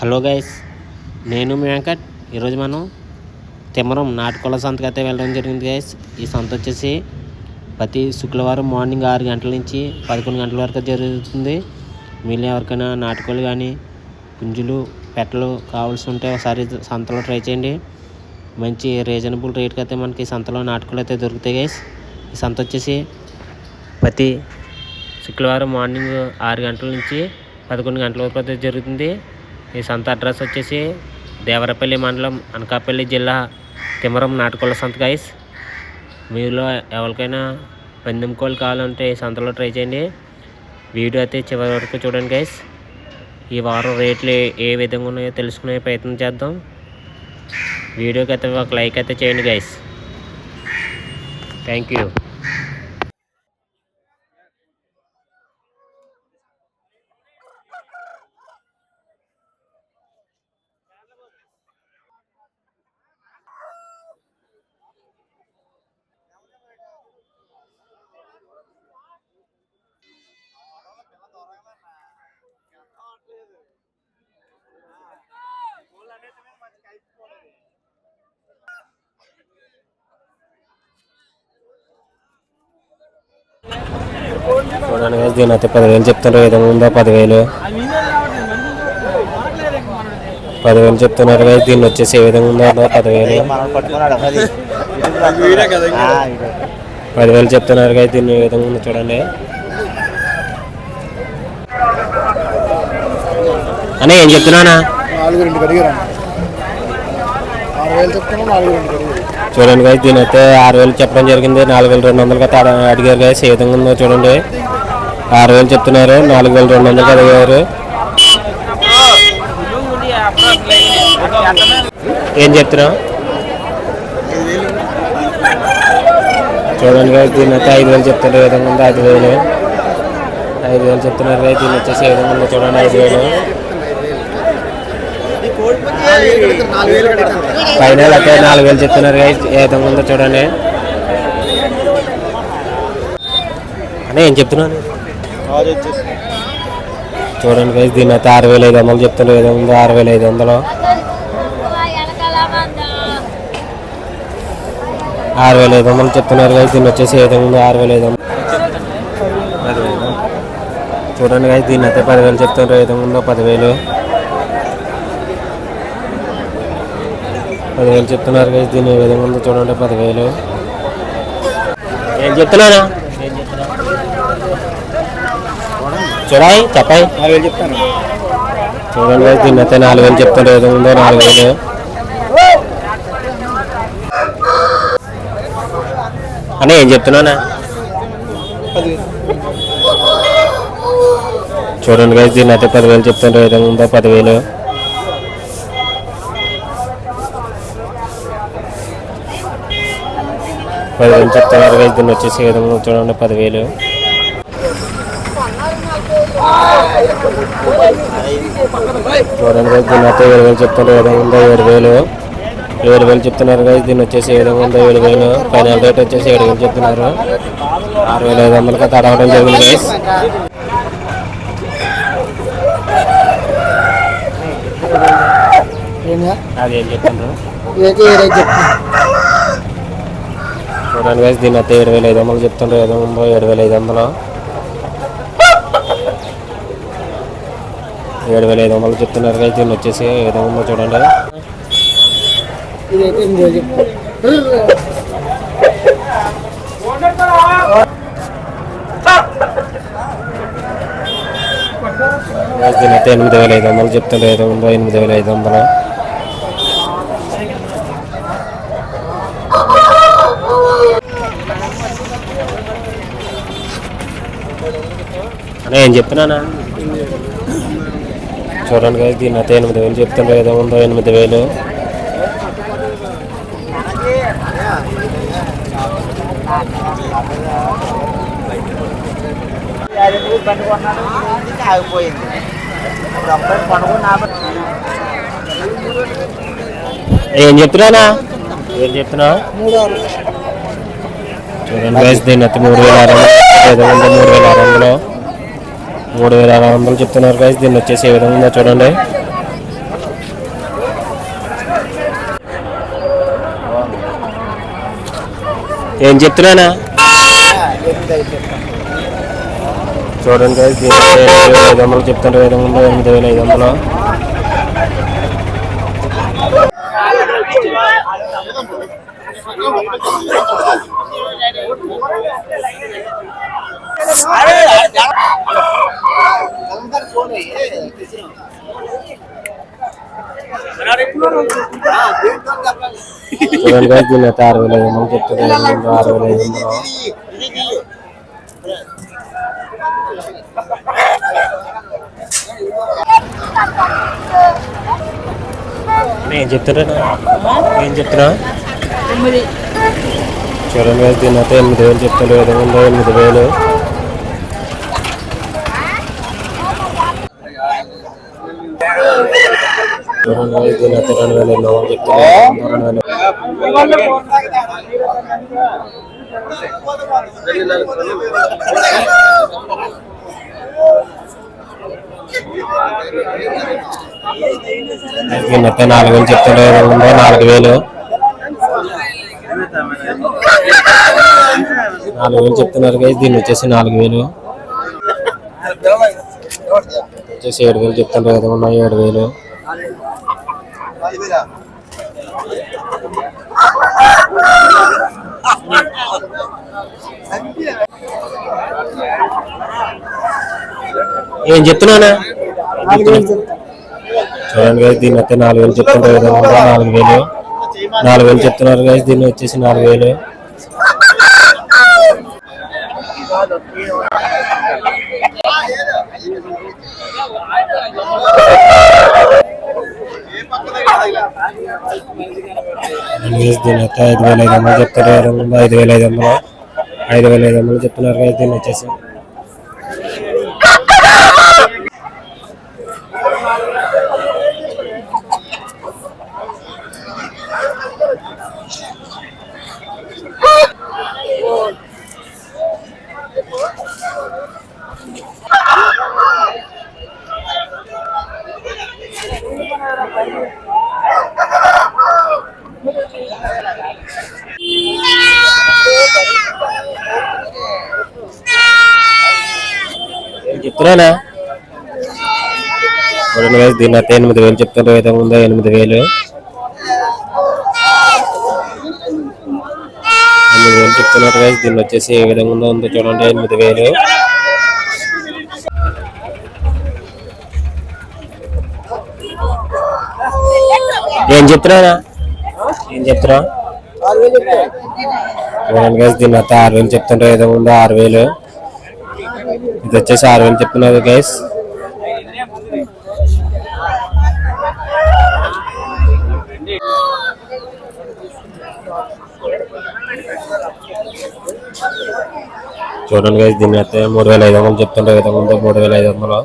Hello guys నేను మీ వెంకట్. ఈరోజు మనం తిమ్మరం నాటుకోళ్ళ సంతకి అయితే వెళ్ళడం జరిగింది గైస్. ఈ సంత వచ్చేసి ప్రతి శుక్రవారం మార్నింగ్ ఆరు గంటల నుంచి పదకొండు గంటల వరకు జరుగుతుంది. మీరు ఎవరికైనా నాటుకోళ్ళు కానీ పుంజులు పెట్టలు కావాల్సి ఉంటే ఒకసారి సంతలో ట్రై చేయండి. మంచి రీజనబుల్ రేట్కి అయితే మనకి సంతలో నాటుకోళ్ళు అయితే దొరుకుతాయి గైస్. ఈ సంత వచ్చేసి ప్రతి శుక్రవారం మార్నింగ్ ఆరు గంటల నుంచి పదకొండు గంటల వరకు అయితే జరుగుతుంది. ఈ సంత అడ్రస్ వచ్చేసి దేవరపల్లి మండలం అనకాపల్లి జిల్లా తిమరం నాటుకోళ్ళ సంత గైస్ మీలో ఎవరికైనా పందెం కోళ్ళు కావాలంటే ఈ సంతలో ట్రై చేయండి. వీడియో అయితే చివరి వరకు చూడండి గైస్ ఈ వారం రేట్లు ఏ విధంగా ఉన్నాయో తెలుసుకునే ప్రయత్నం చేద్దాం. వీడియోకి అయితే ఒక లైక్ అయితే చేయండి గైస్ థ్యాంక్ యూ చూడండి guys, దీని అయితే పదివేలు చెప్తున్నారు. విధంగా ఉందో పదివేలు? పదివేలు చెప్తున్నారు కదా దీన్ని వచ్చేసి ఏ విధంగా ఉందో అదో పదివేలు పదివేలు చెప్తున్నారు కదా దీన్ని ఏ విధంగా ఉందో చూడండి. అనే ఏం చెప్తున్నానా నాలుగు రెండు కడిగారు ఆరు వేలు చెప్తున్నా నాలుగు రెండు కడిగారు. చూడండి గాయ దీని అయితే ఆరు వేలు చెప్పడం జరిగింది. నాలుగు వేలు రెండు వందలు కదా అడిగారు గాయ ఏ విధంగా ఉందో చూడండి. ఆరు వేలు చెప్తున్నారు. నాలుగు వేలు రెండు వందలు అడిగారు. ఏం చెప్తున్నావు? చూడండి గాయ దీని అయితే ఐదు వేలు చెప్తున్నారు. ఏ విధంగా ఉందో ఐదు వేలు. ఐదు వేలు చెప్తున్నారు గాయ దీని వచ్చేసి ఏ విధంగా ఉందో చూడండి ఐదు వేలు. ఫైనల్ అయితే నాలుగు వేలు చెప్తున్నారు guys, ఏ విధంగా ఉందో చూడండి. అనే ఏం చెప్తున్నాను చూడండి గైస్ దీని అయితే ఆరు వేల ఐదు వందలు చెప్తున్నారు ఏదో ఉందో. ఆరు వేల ఐదు వందలు. ఆరు వేల ఐదు వందలు చెప్తున్నారు గైస్ దీన్ని వచ్చేసి ఏదో ఉందో ఆరు వేల ఐదు వందలు. చూడండి గైస్ దీన్ని అయితే పదివేలు చెప్తున్నారు ఏదో ఉందో పదివేలు. పదివేలు చెప్తున్నారు గైస్ దీన్ని ఏ విధంగా ఉందో చూడండి పదివేలు. ఏం చెప్తున్నానా? చూడాయి నాలుగు చెప్తాను. చూడండి దీన్ని అయితే నాలుగు వేలు చెప్తారు ఏదో ఉందో నాలుగు వేలు. అన్న ఏం చెప్తున్నానా? చూడండి guys, దీన్ని అయితే పదివేలు చెప్తారు ఏదో ఉందో పదివేలు. పదివేలు చెప్తున్నారు దీన్ని వచ్చేసి విధంగా చూడండి పదివేలు. చూడండి దీన్ని అయితే ఏడు వేలు చెప్తున్నారు విధంగా ఉందో ఏడు వేలు. ఏడు వేలు చెప్తున్నారు guys, దీన్ని వచ్చేసి ఏ విధంగా ఉందో ఏడు వేలు. ఫైనల్ రేట్ వచ్చేసి ఏడు వేలు చెప్తున్నారు. ఆరు వేల ఐదు వందలకి అడగడం జరిగింది అది చెప్తున్నారు. చూడండి గైస్ దీన్ని అయితే ఏడు వేల ఐదు వందలు చెప్తున్నారు ఏదో ఉందో ఏడు వేల ఐదు వందలు. ఏడు వేల ఐదు వందలు చెప్తున్నారు గైస్ దీన్ని వచ్చేసి ఏ విధంగా ఉందో చూడండి దీన్ని అయితే ఎనిమిది వేల ఐదు వందలు చెప్తున్నారు ఏదో ఉందో ఎనిమిది వేల ఐదు వందలు. అనే ఏం చెప్తున్నానా చూడండి కదా దీన్ని అయితే ఎనిమిది వేలు చెప్తాను ఏదో ఉందో ఎనిమిది వేలు? ఏం చెప్తున్నానా ఏం చెప్తున్నా? చూడండి గైస్ అయితే మూడు వేల ఆరు వందలు ఏదో ఉందో మూడు వేల ఆరు వందలు. మూడు వేల ఆరు వందలు చెప్తున్నారు కానీ దీన్ని వచ్చేసి ఏ విధంగా ఉందో చూడండి. ఏం చెప్తున్నానా? చూడండి గైస్ దీని ఐదు వందలు చెప్తున్నారు ఐదు ఎనిమిది వేల ఐదు వందలు. చూడండి guys, దీని అయితే ఆరు వేల ఐదు వందలు చెప్తుంది ఐదు వందలు ఆరు వేల ఐదు వందలు ఏం చెప్తున్నా. ఏం చెప్తున్నా చూడండి దీని అయితే ఎనిమిది వేలు వందలు ఎనిమిది వేలు చూడండి guys, దీని అయితే రెండు వేల రెండు దీని అయితే నాలుగు వేలు చెప్తాడు వందలు నాలుగు వేలు నాలుగు వేలు చెప్తున్నారు గైస్ దీన్ని వచ్చేసి నాలుగు వేలు. వచ్చేసి ఏడు వేలు చెప్తుంటారు ఐదు ఉన్నాయి ఏడు వేలు. ఏం చెప్తున్నానా చూడండి గైస్ దీన్ని అయితే నాలుగు వేలు వందలు నాలుగు వేలు. నాలుగు వేలు చెప్తున్నారు గైస్ దీన్ని వచ్చేసి నాలుగు వేలు. న్యూస్ దీని అయితే ఐదు వేల ఐదు వందలు చెప్తారు ఐదు వందలు ఐదు వేల ఐదు వందలు ఐదు వేల ఐదు వందలు చెప్తున్నారు. కదా దీన్ని వచ్చేసి. Thank you. చెప్తున్నానా? చూడండి గైస్ దీన్ని అయితే ఎనిమిది వేలు చెప్తారు ఐదు వందలు ఎనిమిది వేలు. ఎనిమిది వేలు చెప్తున్నారు గైస్ దీన్ని వచ్చేసి ఏ విధంగా ఉందో ఉందో చూడండి ఎనిమిది వేలు. ఏం చెప్తున్నానా? ఏం చెప్తున్నా చూడండి గైస్ దీన్ని అయితే ఆరు వేలు చెప్తుంటారు ఏదో ఉందో ఆరు వేలు. ఇది వచ్చేసి ఆరు వేలు చెప్తున్నారు గైస్ చూడండి గైస్ దీన్ని అయితే మూడు వేల ఐదు వందలు చెప్తుంటారు ఐదు మూడు వేల ఐదు వందలు.